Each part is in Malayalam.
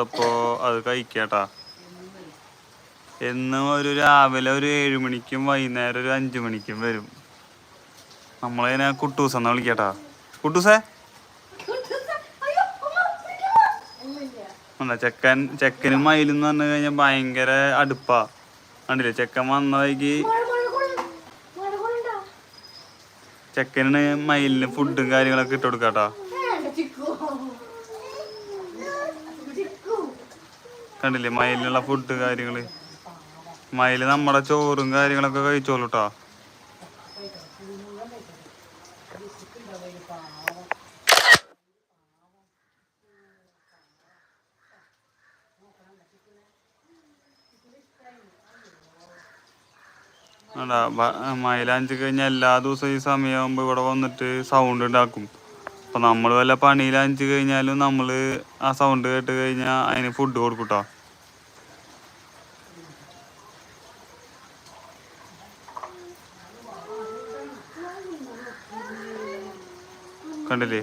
അപ്പോ അത് കഴിക്കാട്ടാ. എന്നും ഒരു രാവിലെ ഒരു ഏഴ് മണിക്കും വൈകുന്നേരം ഒരു അഞ്ചു മണിക്കും വരും. നമ്മളതിനെ കുട്ടൂസ് വിളിക്കട്ടാ. കുട്ടൂസേ? എന്താ ചെക്കൻ ചെക്കനും മയിലും എന്ന് പറഞ്ഞു കഴിഞ്ഞാൽ ഭയങ്കര അടുപ്പാ. കണ്ടില്ലേ? ചെക്കൻ വന്ന വൈകി ചെക്കനാണ് മയിലിന് ഫുഡും കാര്യങ്ങളൊക്കെ ഇട്ട് കൊടുക്കാട്ടാ. കണ്ടില്ലേ? മയിലിനുള്ള ഫുഡ് കാര്യങ്ങൾ. മയിൽ നമ്മുടെ ചോറും കാര്യങ്ങളൊക്കെ അതാ മയിലാഞ്ചി കഴിഞ്ഞാൽ എല്ലാ ദിവസവും ഈ സമയമാകുമ്പോൾ ഇവിടെ വന്നിട്ട് സൗണ്ട് ഉണ്ടാക്കും. അപ്പൊ നമ്മൾ വല്ല പണിയിലാഞ്ചി കഴിഞ്ഞാലും നമ്മൾ ആ സൗണ്ട് കേട്ട് കഴിഞ്ഞാൽ അതിന് ഫുഡ് കൊടുക്കൂട്ടോ. കണ്ടില്ലേ?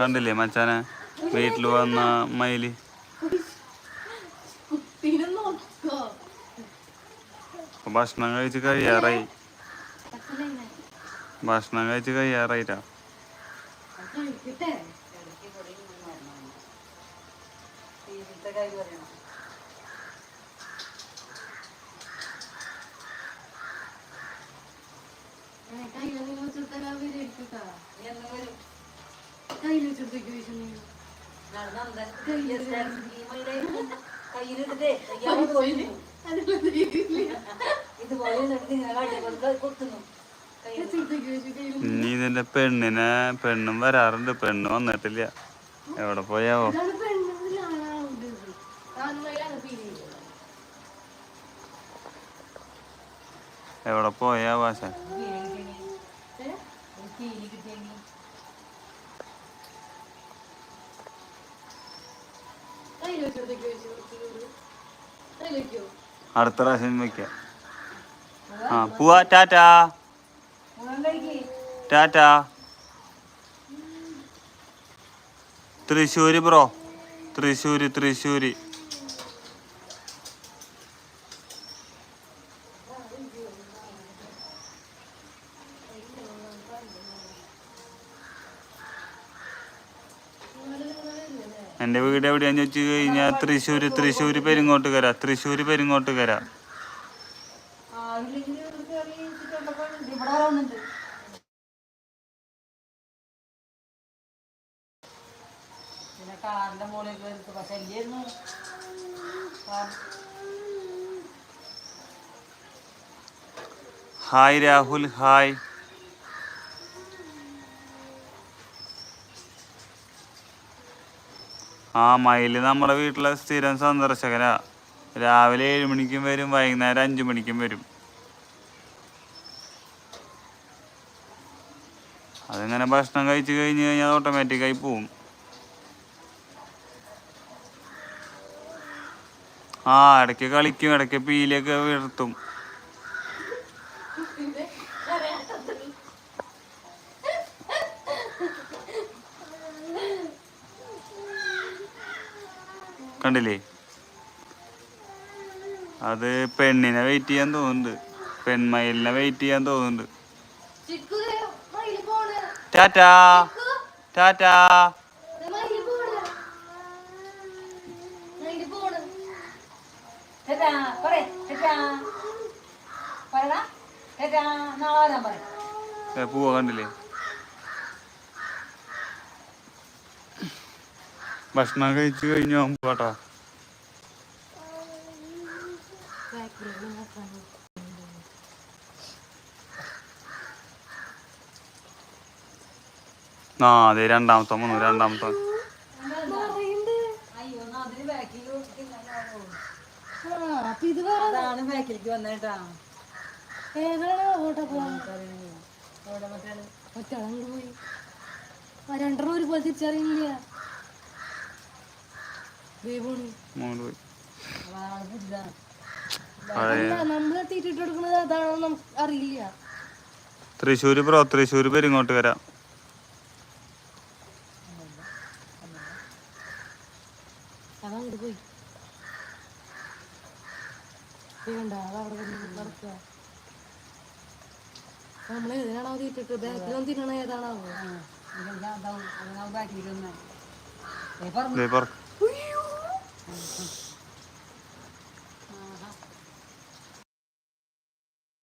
കണ്ടില്ലേ മച്ചാനെ വീട്ടിൽ വന്ന മയിൽ ഭക്ഷണം കഴിച്ച് കഴിയാറായി ഭക്ഷണം കഴിച്ച് കഴിയാറായിട്ടാ കഴിക്കട്ടെ കയ്യിൽ വെച്ചെടുത്തേക്ക് വീശുന്നു കയ്യിൽ ഇനി ഇതിന്റെ പെണ്ണിനെ പെണ്ണും വരാറുണ്ട്. പെണ്ണ് വന്നിട്ടില്ല. എവിടെ പോയാവോ? എവിടെ പോയാ വീശു കയ്യിൽ വെക്കോ അടുത്ത പ്രാവശ്യം വെക്കാം ആ പോവാ ടാറ്റാ. ടാറ്റാ. തൃശ്ശൂര് ബ്രോ. തൃശ്ശൂര് തൃശ്ശൂര്. എന്റെ വീട് എവിടെയാന്ന് വെച്ച് കഴിഞ്ഞാൽ Thrissur Thrissur Peringottukara Thrissur Peringottukara. Hi Rahul hi. ആ മയിൽ നമ്മുടെ വീട്ടിലെ സ്ഥിരം സന്ദർശകരാ. രാവിലെ ഏഴ് മണിക്കും വരും വൈകുന്നേരം അഞ്ചു മണിക്കും വരും. അതിങ്ങനെ ഭക്ഷണം കഴിച്ചു കഴിഞ്ഞ് കഴിഞ്ഞാൽ ഓട്ടോമാറ്റിക്കായി പോവും. ആ ഇടയ്ക്ക് കളിക്കും ഇടയ്ക്ക് പീലിയൊക്കെ വീഴ്ത്തും. കണ്ടില്ലേ? അത് പെണ്ണിനെ വെയിറ്റ് ചെയ്യാൻ തോന്നുന്നുണ്ട്. പെൺമയിലിനെ വെയിറ്റ് ചെയ്യാൻ തോന്നുന്നുണ്ട്. ടാറ്റാ ടാറ്റാ. പോവാ പോണ് ഭക്ഷണം കഴിച്ചു കഴിഞ്ഞു ബാക്കിലേക്ക് നോക്കാൻ ആ അതെ രണ്ടാമത്തെ മൂന്ന് രണ്ടാമത്തെ. രണ്ടെണ്ണം ഒരുപോലെ തിരിച്ചറിയില്ല അറിയില്ല. തൃശ്ശൂര് പ്രോ തൃശ്ശൂര് പെരിങ്ങോട്ട് വരാം. ണോ ഏതിനാണോ തീറ്റിട്ട്? ബാക്കിലും തിന്നണ ഏതാണോ അങ്ങനെ ബാക്കിലേക്ക് വന്നേ